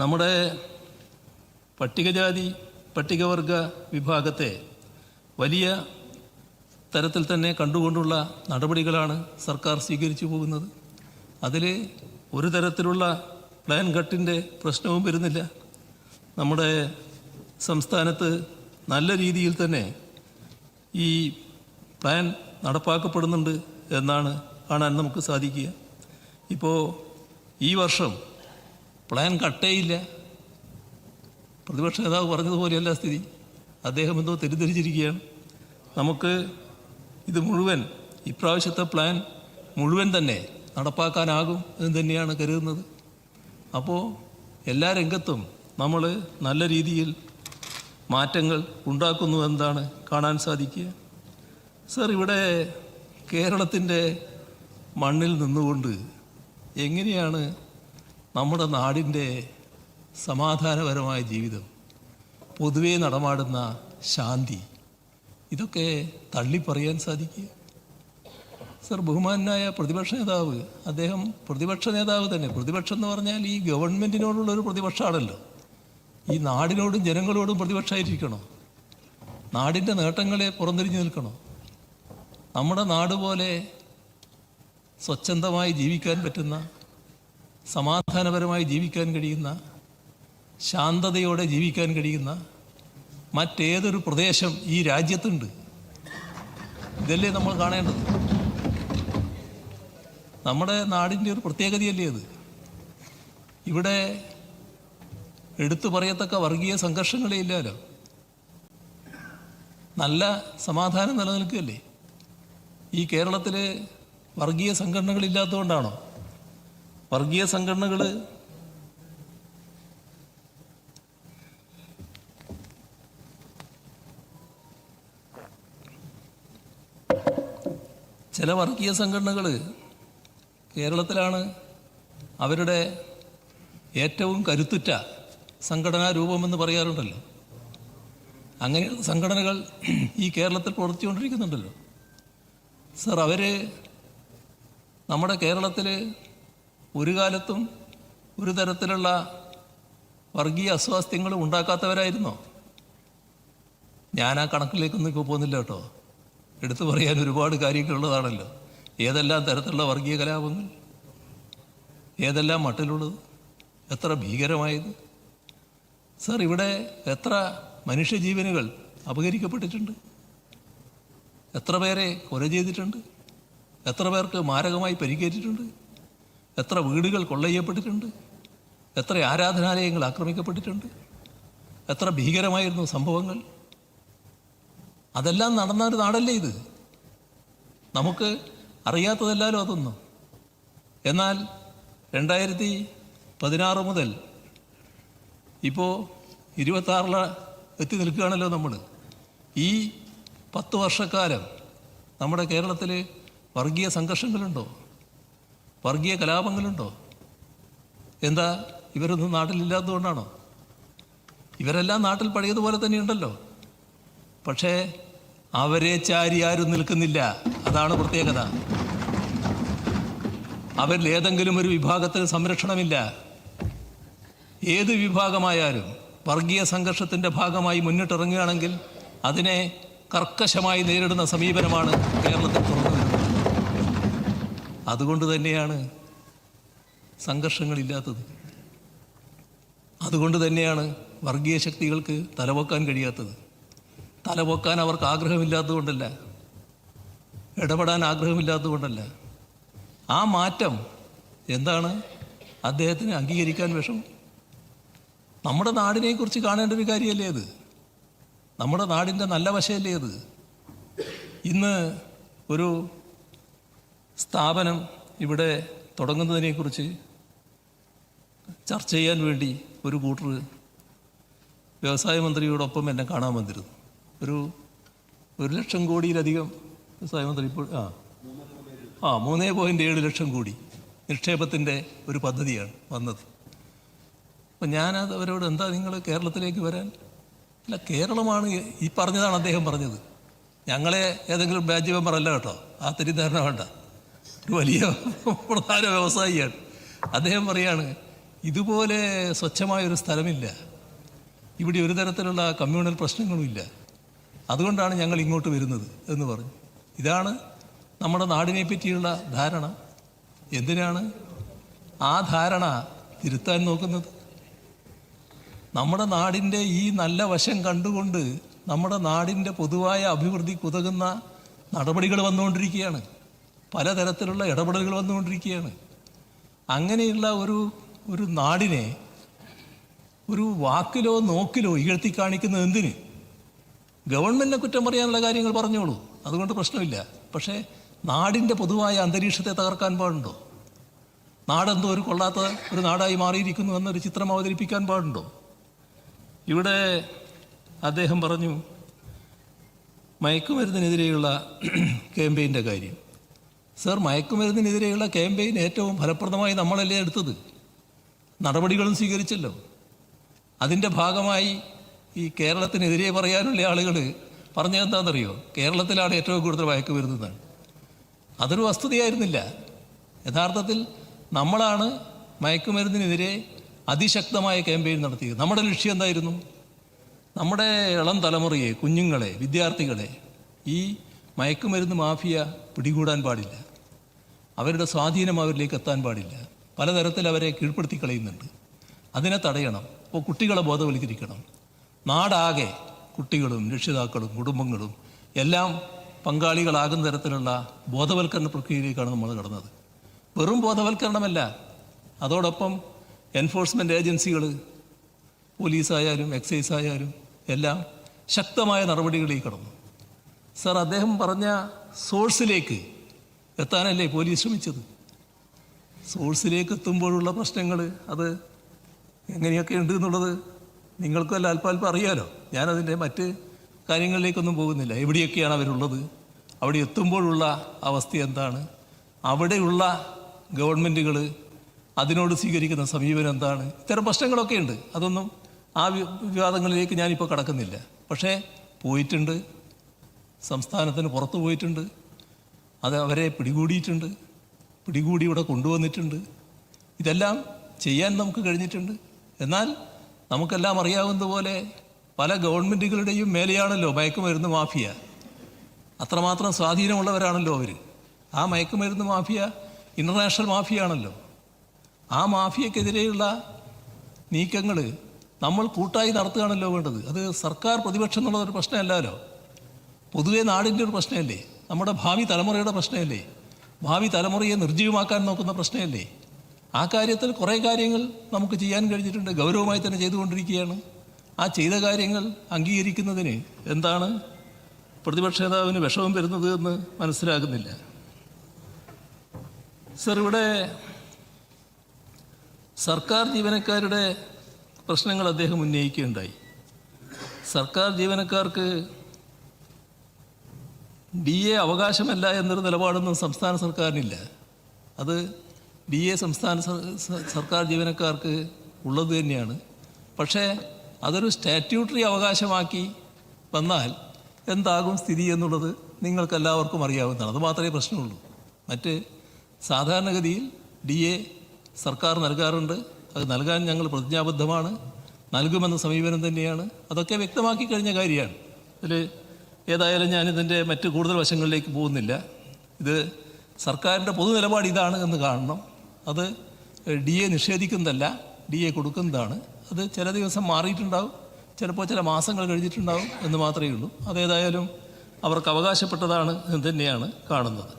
നമ്മുടെ പട്ടികജാതി പട്ടികവർഗ വിഭാഗത്തെ വലിയ തരത്തിൽ തന്നെ കണ്ടുകൊണ്ടുള്ള നടപടികളാണ് സർക്കാർ സ്വീകരിച്ചു പോകുന്നത്. അതിൽ ഒരു തരത്തിലുള്ള പ്ലാൻ കട്ടിന്റെ പ്രശ്നവും വരുന്നില്ല. നമ്മുടെ സംസ്ഥാനത്ത് നല്ല രീതിയിൽ തന്നെ ഈ പ്ലാൻ നടപ്പാക്കപ്പെടുന്നുണ്ട് എന്നാണ് കാണാൻ നമുക്ക് സാധിക്കുക. ഇപ്പോൾ ഈ വർഷം പ്ലാൻ കട്ടേയില്ല. പ്രതിപക്ഷ നേതാവ് പറഞ്ഞതുപോലെയല്ല സ്ഥിതി. അദ്ദേഹം എന്തോ തെറ്റിദ്ധരിച്ചിരിക്കുകയാണ്. നമുക്ക് ഇത് മുഴുവൻ ഇപ്രാവശ്യത്തെ പ്ലാൻ മുഴുവൻ തന്നെ നടപ്പാക്കാനാകും എന്ന് തന്നെയാണ് കരുതുന്നത്. അപ്പോൾ എല്ലാ രംഗത്തും നമ്മൾ നല്ല രീതിയിൽ മാറ്റങ്ങൾ ഉണ്ടാക്കുന്നു എന്നതാണ് കാണാൻ സാധിക്കുക. സർ ഇവിടെ കേരളത്തിന്റെ മണ്ണിൽ നിന്നുകൊണ്ട് എങ്ങനെയാണ് നമ്മുടെ നാടിന്റെ സമാധാനപരമായ ജീവിതം പൊതുവേ നടമാടുന്ന ശാന്തി ഇതൊക്കെ തള്ളിപ്പറയാൻ സാധിക്കുക. സർ ബഹുമാനായ പ്രതിപക്ഷ നേതാവ് അദ്ദേഹം പ്രതിപക്ഷ നേതാവ് തന്നെ. പ്രതിപക്ഷം എന്ന് പറഞ്ഞാൽ ഈ ഗവൺമെന്റിനോടുള്ള ഒരു പ്രതിപക്ഷമാണല്ലോ. ഈ നാടിനോടും ജനങ്ങളോടും പ്രതിപക്ഷമായിരിക്കണോ? നാടിന്റെ നേട്ടങ്ങളെ പുറന്തിരിഞ്ഞു നിൽക്കണോ? നമ്മുടെ നാട് പോലെ സ്വച്ഛന്തമായി ജീവിക്കാൻ പറ്റുന്ന സമാധാനപരമായി ജീവിക്കാൻ കഴിയുന്ന ശാന്തതയോടെ ജീവിക്കാൻ കഴിയുന്ന മറ്റേതൊരു പ്രദേശം ഈ രാജ്യത്തുണ്ട്. ഇതല്ലേ നമ്മൾ കാണേണ്ടത്? നമ്മുടെ നാടിന്റെ ഒരു പ്രത്യേകതയല്ലേ അത്? ഇവിടെ എടുത്തു പറയത്തക്ക വർഗീയ സംഘർഷങ്ങളേ ഇല്ലല്ലോ. നല്ല സമാധാനം നിലനിൽക്കുകയല്ലേ? ഈ കേരളത്തിൽ വർഗീയ സംഘടനകളില്ലാത്തതുകൊണ്ടാണോ? വർഗീയ സംഘടനകൾ ചില വർഗീയ സംഘടനകൾ കേരളത്തിലാണ് അവരുടെ ഏറ്റവും കരുത്തുറ്റ സംഘടനാ രൂപമെന്ന് പറയാറുണ്ടല്ലോ. അങ്ങനെയുള്ള സംഘടനകൾ ഈ കേരളത്തിൽ പ്രവർത്തിച്ചുകൊണ്ടിരിക്കുന്നുണ്ടല്ലോ. സർ അവർ നമ്മുടെ കേരളത്തിൽ ഒരു കാലത്തും ഒരു തരത്തിലുള്ള വർഗീയ അസ്വാസ്ഥ്യങ്ങളും ഉണ്ടാക്കാത്തവരായിരുന്നോ? ഞാൻ ആ കണക്കിലേക്കൊന്നും ഇപ്പോൾ പോകുന്നില്ല കേട്ടോ. എടുത്തു പറയാൻ ഒരുപാട് കാര്യങ്ങളുള്ളതാണല്ലോ. ഏതെല്ലാം തരത്തിലുള്ള വർഗീയ കലാപങ്ങൾ? ഏതെല്ലാം മട്ടിലുള്ളത്? എത്ര ഭീകരമായത്? സർ ഇവിടെ എത്ര മനുഷ്യജീവനുകൾ അപഹരിക്കപ്പെട്ടിട്ടുണ്ട്? എത്ര പേരെ കൊല ചെയ്തിട്ടുണ്ട്? എത്ര പേർക്ക് മാരകമായി പരിക്കേറ്റിട്ടുണ്ട്? എത്ര വീടുകൾ കൊള്ളയ്യപ്പെട്ടിട്ടുണ്ട് എത്ര ആരാധനാലയങ്ങൾ ആക്രമിക്കപ്പെട്ടിട്ടുണ്ട്? എത്ര ഭീകരമായിരുന്നു സംഭവങ്ങൾ? അതെല്ലാം നടന്ന ഒരു നാടല്ലേ ഇത്? നമുക്ക് അറിയാത്തതല്ലാലോ അതൊന്നും. എന്നാൽ രണ്ടായിരത്തി പതിനാറ് മുതൽ ഇപ്പോൾ ഇരുപത്താറിൽ എത്തി നിൽക്കുകയാണല്ലോ നമ്മൾ ഈ പത്ത് വർഷക്കാലം നമ്മുടെ കേരളത്തിൽ വർഗീയ സംഘർഷങ്ങളുണ്ടോ? വർഗീയ കലാപങ്ങളുണ്ടോ? എന്താ ഇവരൊന്നും നാട്ടിലില്ലാത്തതുകൊണ്ടാണോ? ഇവരെല്ലാം നാട്ടിൽ പഴയതുപോലെ തന്നെയുണ്ടല്ലോ. പക്ഷേ അവരെ ചാരി ആരും നിൽക്കുന്നില്ല. അതാണ് പ്രത്യേകത. അവരിൽ ഏതെങ്കിലും ഒരു വിഭാഗത്തിന് സംരക്ഷണമില്ല. ഏത് വിഭാഗമായാലും വർഗീയ സംഘർഷത്തിന്റെ ഭാഗമായി മുന്നിട്ടിറങ്ങുകയാണെങ്കിൽ അതിനെ കർക്കശമായി നേരിടുന്ന സമീപനമാണ് കേരളത്തിൽ അതുകൊണ്ട് തന്നെയാണ് സംഘർഷങ്ങളില്ലാത്തത്. അതുകൊണ്ട് തന്നെയാണ് വർഗീയ ശക്തികൾക്ക് തലപൊക്കാൻ കഴിയാത്തത്. തലപൊക്കാൻ അവർക്ക് ആഗ്രഹമില്ലാത്തതുകൊണ്ടല്ല. ഇടപെടാൻ ആഗ്രഹമില്ലാത്തതുകൊണ്ടല്ല. ആ മാറ്റം എന്താണ്? അദ്ദേഹത്തിന് അംഗീകരിക്കാൻ വിഷമം. നമ്മുടെ നാടിനെക്കുറിച്ച് കാണേണ്ട ഒരു കാര്യമല്ലേ അത്? നമ്മുടെ നാടിന്റെ നല്ല വശമല്ലേ അത്? ഇന്ന് ഒരു സ്ഥാപനം ഇവിടെ തുടങ്ങുന്നതിനെക്കുറിച്ച് ചർച്ച ചെയ്യാൻ വേണ്ടി ഒരു കൂട്ടർ വ്യവസായ മന്ത്രിയോടൊപ്പം എന്നെ കാണാൻ വന്നിരുന്നു. ഒരു ഒരു ലക്ഷം കോടിയിലധികം വ്യവസായ മന്ത്രി ഇപ്പോൾ ആ. ആ മൂന്നേ പോയിന്റ് ഏഴ് ലക്ഷം കോടി നിക്ഷേപത്തിന്റെ ഒരു പദ്ധതിയാണ് വന്നത്. അപ്പം ഞാനത് അവരോട് എന്താ നിങ്ങൾ കേരളത്തിലേക്ക് വരാൻ? അല്ല കേരളമാണ് ഈ പറഞ്ഞതാണ് അദ്ദേഹം പറഞ്ഞത്. ഞങ്ങളെ ഏതെങ്കിലും ബാച്ച് മെമ്പർ അല്ല കേട്ടോ. ആ തെറ്റിദ്ധാരണ വേണ്ട. ഒരു വലിയ പ്രധാന വ്യവസായിയാണ്. അദ്ദേഹം പറയാണ് ഇതുപോലെ സ്വച്ഛമായ ഒരു സ്ഥലമില്ല. ഇവിടെ ഒരു തരത്തിലുള്ള കമ്മ്യൂണൽ പ്രശ്നങ്ങളുമില്ല. അതുകൊണ്ടാണ് ഞങ്ങൾ ഇങ്ങോട്ട് വരുന്നത് എന്ന് പറഞ്ഞു. ഇതാണ് നമ്മുടെ നാടിനെ പറ്റിയുള്ള ധാരണ. എന്തിനാണ് ആ ധാരണ തിരുത്താൻ നോക്കുന്നത്? നമ്മുടെ നാടിന്റെ ഈ നല്ല വശം കണ്ടുകൊണ്ട് നമ്മുടെ നാടിന്റെ പൊതുവായ അഭിവൃദ്ധി കുതകുന്ന നടപടികൾ വന്നുകൊണ്ടിരിക്കുകയാണ്. പലതരത്തിലുള്ള ഇടപെടലുകൾ വന്നുകൊണ്ടിരിക്കുകയാണ്. അങ്ങനെയുള്ള ഒരു ഒരു നാടിനെ ഒരു വാക്കിലോ നോക്കിലോ ഇകഴ്ത്തി കാണിക്കുന്നത് എന്തിന്? ഗവൺമെന്റിനെ കുറ്റം പറയാനുള്ള കാര്യങ്ങൾ പറഞ്ഞോളൂ. അതുകൊണ്ട് പ്രശ്നമില്ല. പക്ഷേ നാടിന്റെ പൊതുവായ അന്തരീക്ഷത്തെ തകർക്കാൻ പാടുണ്ടോ? നാടെന്തോ ഒരു കൊള്ളാത്ത ഒരു നാടായി മാറിയിരിക്കുന്നു എന്നൊരു ചിത്രം അവതരിപ്പിക്കാൻ പാടുണ്ടോ? ഇവിടെ അദ്ദേഹം പറഞ്ഞു മയക്കുമരുന്നിനെതിരെയുള്ള ക്യാമ്പയിന്റെ കാര്യം. സർ മയക്കുമരുന്നിനെതിരെയുള്ള ക്യാമ്പയിൻ ഏറ്റവും ഫലപ്രദമായി നമ്മളല്ലേ എടുത്തത്? നടപടികളും സ്വീകരിച്ചല്ലോ. അതിന്റെ ഭാഗമായി ഈ കേരളത്തിനെതിരെ പറയാനുള്ള ആളുകൾ പറഞ്ഞതെന്താണെന്നറിയോ കേരളത്തിലാണ് ഏറ്റവും കൂടുതൽ മയക്കുമരുന്നെന്നാണ് അതൊരു വസ്തുതയായിരുന്നില്ല. യഥാർത്ഥത്തിൽ നമ്മളാണ് മയക്കുമരുന്നിനെതിരെ അതിശക്തമായ ക്യാമ്പയിൻ നടത്തിയത്. നമ്മുടെ ലക്ഷ്യം എന്തായിരുന്നു? നമ്മുടെ ഇളം തലമുറയെ കുഞ്ഞുങ്ങളെ വിദ്യാർത്ഥികളെ ഈ മയക്കുമരുന്ന് മാഫിയ പിടികൂടാൻ പാടില്ല. അവരുടെ സ്വാധീനം അവരിലേക്ക് എത്താൻ പാടില്ല. പലതരത്തിൽ അവരെ കീഴ്പ്പെടുത്തി കളയുന്നുണ്ട്. അതിനെ തടയണം. അപ്പോൾ കുട്ടികളെ ബോധവൽക്കരിക്കണം. നാടാകെ കുട്ടികളും രക്ഷിതാക്കളും കുടുംബങ്ങളും എല്ലാം പങ്കാളികളാകുന്ന തരത്തിലുള്ള ബോധവൽക്കരണ പ്രക്രിയയിലേക്കാണ് നമ്മൾ കടന്നത്. വെറും ബോധവൽക്കരണമല്ല. അതോടൊപ്പം എൻഫോഴ്സ്മെന്റ് ഏജൻസികൾ പോലീസായാലും എക്സൈസ് ആയാലും എല്ലാം ശക്തമായ നടപടികളിൽ കടന്നു. സർ അദ്ദേഹം പറഞ്ഞ സോഴ്സിലേക്ക് എത്താനല്ലേ പോലീസ് ശ്രമിച്ചത്? സോഴ്സിലേക്ക് എത്തുമ്പോഴുള്ള പ്രശ്നങ്ങൾ അത് എങ്ങനെയൊക്കെ ഉണ്ട് എന്നുള്ളത് നിങ്ങൾക്കും അല്ല അല്പാൽപ്പം അറിയാലോ. ഞാനതിന്റെ മറ്റ് കാര്യങ്ങളിലേക്കൊന്നും പോകുന്നില്ല. എവിടെയൊക്കെയാണ് അവരുള്ളത്? അവിടെ എത്തുമ്പോഴുള്ള അവസ്ഥ എന്താണ്? അവിടെയുള്ള ഗവൺമെന്റുകൾ അതിനോട് സ്വീകരിക്കുന്ന സമീപനം എന്താണ്? ഇത്തരം പ്രശ്നങ്ങളൊക്കെ ഉണ്ട്. അതൊന്നും ആ വിവാദങ്ങളിലേക്ക് ഞാനിപ്പോൾ കടക്കുന്നില്ല. പക്ഷേ പോയിട്ടുണ്ട്. സംസ്ഥാനത്തിന് പുറത്ത് പോയിട്ടുണ്ട്. അത് അവരെ പിടികൂടിയിട്ടുണ്ട് പിടികൂടി ഇവിടെ കൊണ്ടുവന്നിട്ടുണ്ട്. ഇതെല്ലാം ചെയ്യാൻ നമുക്ക് കഴിഞ്ഞിട്ടുണ്ട്. എന്നാൽ നമുക്കെല്ലാം അറിയാവുന്ന പോലെ പല ഗവൺമെന്റുകളുടെയും മേലെയാണല്ലോ മയക്കുമരുന്ന് മാഫിയ. അത്രമാത്രം സ്വാധീനമുള്ളവരാണല്ലോ അവർ ആ മയക്കുമരുന്ന് മാഫിയ ഇന്റർനാഷണൽ മാഫിയാണല്ലോ. ആ മാഫിയക്കെതിരെയുള്ള നീക്കങ്ങൾ നമ്മൾ കൂട്ടായി നടത്തുകയാണല്ലോ വേണ്ടത്. അത് സർക്കാർ പ്രതിപക്ഷം എന്നുള്ളതൊരു പ്രശ്നമല്ലല്ലോ. പൊതുവേ നാടിന്റെ ഒരു പ്രശ്നമല്ലേ? നമ്മുടെ ഭാവി തലമുറയുടെ പ്രശ്നമല്ലേ? ഭാവി തലമുറയെ നിർജീവമാക്കാൻ നോക്കുന്ന പ്രശ്നമല്ലേ? ആ കാര്യത്തിൽ കുറേ കാര്യങ്ങൾ നമുക്ക് ചെയ്യാൻ കഴിഞ്ഞിട്ടുണ്ട് ഗൗരവമായി തന്നെ ചെയ്തുകൊണ്ടിരിക്കുകയാണ്. ആ ചെയ്ത കാര്യങ്ങൾ അംഗീകരിക്കുന്നതിന് എന്താണ് പ്രതിപക്ഷ നേതാവിന് വിഷമം വരുന്നത് എന്ന് മനസ്സിലാകുന്നില്ല. സർ ഇവിടെ സർക്കാർ ജീവനക്കാരുടെ പ്രശ്നങ്ങൾ അദ്ദേഹം ഉന്നയിക്കുകയുണ്ടായി. സർക്കാർ ജീവനക്കാർക്ക് ഡി എ അവകാശമല്ല എന്നൊരു നിലപാടൊന്നും സംസ്ഥാന സർക്കാരിനില്ല. അത് ഡി എ സംസ്ഥാന സർക്കാർ ജീവനക്കാർക്ക് ഉള്ളത് തന്നെയാണ്. പക്ഷേ അതൊരു സ്റ്റാറ്റ്യൂട്ടറി അവകാശമാക്കി വന്നാൽ എന്താകും സ്ഥിതി എന്നുള്ളത് നിങ്ങൾക്കെല്ലാവർക്കും അറിയാവുന്നതാണ്. അത് മാത്രമേ പ്രശ്നമുള്ളൂ. മറ്റ് സാധാരണഗതിയിൽ ഡി എ സർക്കാർ നൽകാറുണ്ട്. അത് നൽകാൻ ഞങ്ങൾ പ്രതിജ്ഞാബദ്ധമാണ്. നൽകുമെന്ന സമീപനം തന്നെയാണ്. അതൊക്കെ വ്യക്തമാക്കി കഴിഞ്ഞ കാര്യമാണ്. ഇതിൽ ഏതായാലും ഞാനിതിന്റെ മറ്റ് കൂടുതൽ വശങ്ങളിലേക്ക് പോകുന്നില്ല. ഇത് സർക്കാരിന്റെ പൊതു നിലപാട് ഇതാണ് എന്ന് കാണണം. അത് ഡി എ നിഷേധിക്കുന്നതല്ല ഡി എ കൊടുക്കുന്നതാണ്. അത് ചില ദിവസം മാറിയിട്ടുണ്ടാവും ചിലപ്പോൾ ചില മാസങ്ങൾ കഴിഞ്ഞിട്ടുണ്ടാവും എന്ന് മാത്രമേ ഉള്ളൂ. അതേതായാലും അവർക്ക് അവകാശപ്പെട്ടതാണ് എന്ന് തന്നെയാണ് കാണുന്നത്.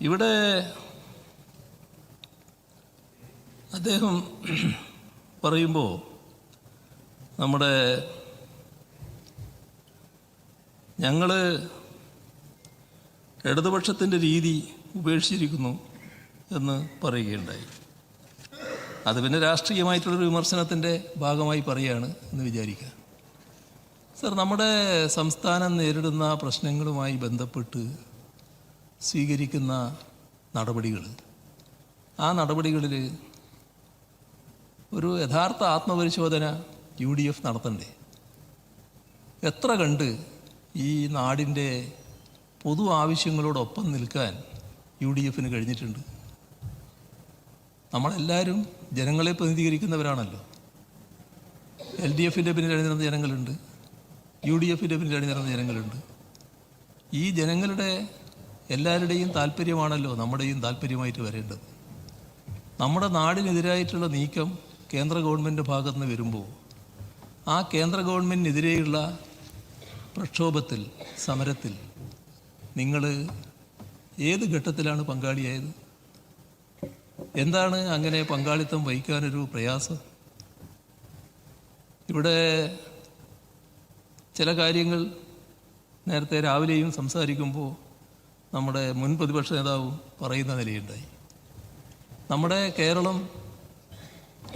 ഇവിടെ അദ്ദേഹം പറയുമ്പോൾ നമ്മുടെ ഞങ്ങൾ ഇടതുപക്ഷത്തിന്റെ രീതി ഉപേക്ഷിച്ചിരിക്കുന്നു എന്ന് പറയുകയുണ്ടായി. അത് പിന്നെ രാഷ്ട്രീയമായിട്ടുള്ളൊരു വിമർശനത്തിന്റെ ഭാഗമായി പറയുകയാണ് എന്ന് വിചാരിക്കുക. സർ നമ്മുടെ സംസ്ഥാനം നേരിടുന്ന പ്രശ്നങ്ങളുമായി ബന്ധപ്പെട്ട് സ്വീകരിക്കുന്ന നടപടികൾ ആ നടപടികളിൽ ഒരു യഥാർത്ഥ ആത്മപരിശോധന യു ഡി എഫ് നടത്തണ്ടേ? എത്ര കണ്ട് ഈ നാടിന്റെ പൊതു ആവശ്യങ്ങളോടൊപ്പം നിൽക്കാൻ യു ഡി എഫിന് കഴിഞ്ഞിട്ടുണ്ട്. നമ്മളെല്ലാവരും ജനങ്ങളെ പ്രതിനിധീകരിക്കുന്നവരാണല്ലോ. എൽ ഡി എഫിന്റെ പിന്നിൽ അണിനിരുന്ന ജനങ്ങളുണ്ട്. യു ഡി എഫിന്റെ പിന്നിൽ അണിനിരുന്ന ജനങ്ങളുണ്ട്. ഈ ജനങ്ങളുടെ എല്ലാവരുടെയും താല്പര്യമാണല്ലോ നമ്മുടെയും താല്പര്യമായിട്ട് വരേണ്ടത്. നമ്മുടെ നാടിനെതിരായിട്ടുള്ള നീക്കം കേന്ദ്ര ഗവൺമെന്റ് ഭാഗത്തുനിന്ന് വരുമ്പോൾ ആ കേന്ദ്ര ഗവൺമെന്റിനെതിരെയുള്ള പ്രക്ഷോഭത്തിൽ സമരത്തിൽ നിങ്ങൾ ഏത് ഘട്ടത്തിലാണ് പങ്കാളിയായത്? എന്താണ് അങ്ങനെ പങ്കാളിത്തം വഹിക്കാനൊരു പ്രയാസം? ഇവിടെ ചില കാര്യങ്ങൾ നേരത്തെ രാവിലെയും സംസാരിക്കുമ്പോൾ നമ്മുടെ മുൻ പ്രതിപക്ഷ നേതാവും പറയുന്ന നിലയുണ്ടായി. നമ്മുടെ കേരളം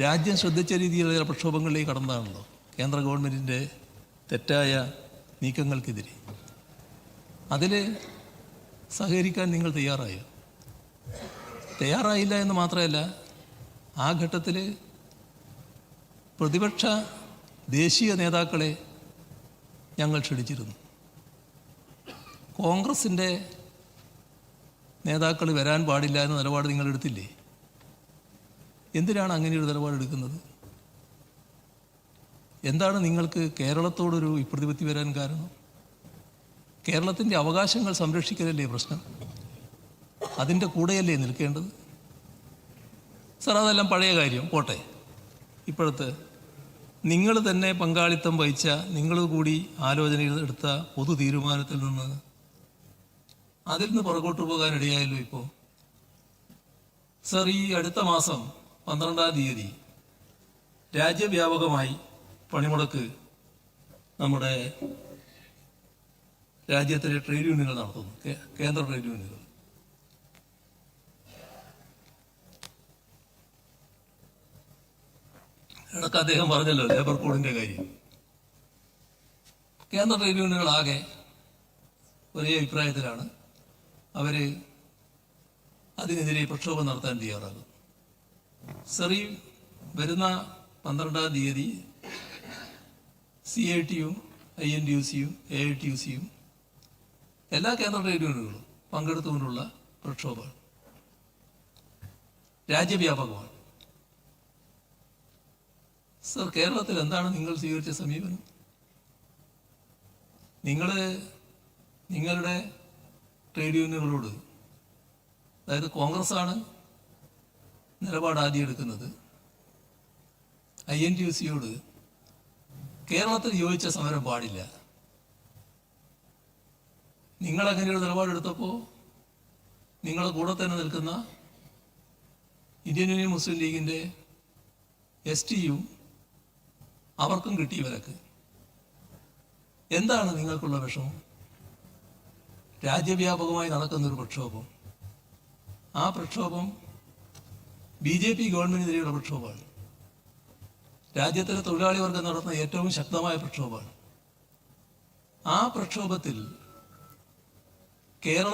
രാജ്യം ശ്രദ്ധിച്ച രീതിയിലുള്ള പ്രക്ഷോഭങ്ങളിലേക്ക് കടന്നതാണല്ലോ. കേന്ദ്ര ഗവൺമെന്റിന്റെ തെറ്റായ നീക്കങ്ങൾക്കെതിരെ. അതിൽ സഹകരിക്കാൻ നിങ്ങൾ തയ്യാറായോ? തയ്യാറായില്ല എന്ന് മാത്രമല്ല ആ ഘട്ടത്തിൽ പ്രതിപക്ഷ ദേശീയ നേതാക്കളെ ഞങ്ങൾ ക്ഷണിച്ചിരുന്നു. കോൺഗ്രസിന്റെ നേതാക്കൾ വരാൻ പാടില്ല എന്ന നിലപാട് നിങ്ങൾ എടുത്തില്ലേ? എന്തിനാണ് അങ്ങനെയൊരു നിലപാടെടുക്കുന്നത് എന്താണ് നിങ്ങൾക്ക് കേരളത്തോടൊരു വിപ്രതിപത്തി വരാൻ കാരണം? കേരളത്തിന്റെ അവകാശങ്ങൾ സംരക്ഷിക്കലല്ലേ പ്രശ്നം? അതിന്റെ കൂടെയല്ലേ നിൽക്കേണ്ടത്? സാർ അതെല്ലാം പഴയ കാര്യം. പോട്ടെ. ഇപ്പോഴത്തെ നിങ്ങൾ തന്നെ പങ്കാളിത്തം വഹിച്ച നിങ്ങൾ കൂടി ആലോചനയിൽ എടുത്ത പൊതു തീരുമാനത്തിൽ നിന്ന് അതിൽ നിന്ന് പുറകോട്ട് പോകാൻ ഇടയായല്ലോ ഇപ്പോൾ സർ ഈ അടുത്ത മാസം പന്ത്രണ്ടാം തീയതി രാജ്യവ്യാപകമായി പണിമുടക്ക് നമ്മുടെ രാജ്യത്തിലെ ട്രേഡ് യൂണിയനുകൾ നടത്തുന്നു. കേന്ദ്ര ട്രേഡ് യൂണിയനുകൾ. ഇടയ്ക്ക് അദ്ദേഹം പറഞ്ഞല്ലോ ലേബർ കോഡിന്റെ കാര്യം. കേന്ദ്ര ട്രേഡ് യൂണിയനുകളാകെ ഒരേ അഭിപ്രായത്തിലാണ്. അവർ അതിനെതിരെ പ്രക്ഷോഭം നടത്താൻ തയ്യാറാകും. സെറി വരുന്ന പന്ത്രണ്ടാം തീയതി സി ഐ ടിയും ഐ എൻ ടി യു സിയും എ ഐ ടി യു സിയും എല്ലാ കേന്ദ്ര ട്രേഡ് യൂണിയനുകളും പങ്കെടുത്തുകൊണ്ടുള്ള പ്രക്ഷോഭമാണ് രാജ്യവ്യാപകമാണ്. സർ കേരളത്തിൽ എന്താണ് നിങ്ങൾ സ്വീകരിച്ച സമീപനം? നിങ്ങൾ നിങ്ങളുടെ ട്രേഡ് യൂണിയനുകളോട് അതായത് കോൺഗ്രസ് ആണ് നിലപാട് ആദ്യം എടുക്കുന്നത്. ഐ എൻ ടി യു സിയോട് കേരളത്തിൽ യോജിച്ച സമരം പാടില്ല. നിങ്ങൾ അങ്ങനെ ഒരു നിലപാടെടുത്തപ്പോൾ നിങ്ങളുടെ കൂടെ തന്നെ നിൽക്കുന്ന ഇന്ത്യൻ യൂണിയൻ മുസ്ലിം ലീഗിന്റെ എസ് ടിയും അവർക്കും കിട്ടി വിലക്ക്. എന്താണ് നിങ്ങൾക്കുള്ള വിഷമം? രാജ്യവ്യാപകമായി നടക്കുന്നൊരു പ്രക്ഷോഭം. ആ പ്രക്ഷോഭം ബി ജെ പി ഗവൺമെന്റിനെതിരെയുള്ള പ്രക്ഷോഭമാണ്. രാജ്യത്തിലെ തൊഴിലാളി വർഗം നടത്തുന്ന ഏറ്റവും ശക്തമായ പ്രക്ഷോഭമാണ്. ആ പ്രക്ഷോഭത്തിൽ കേരള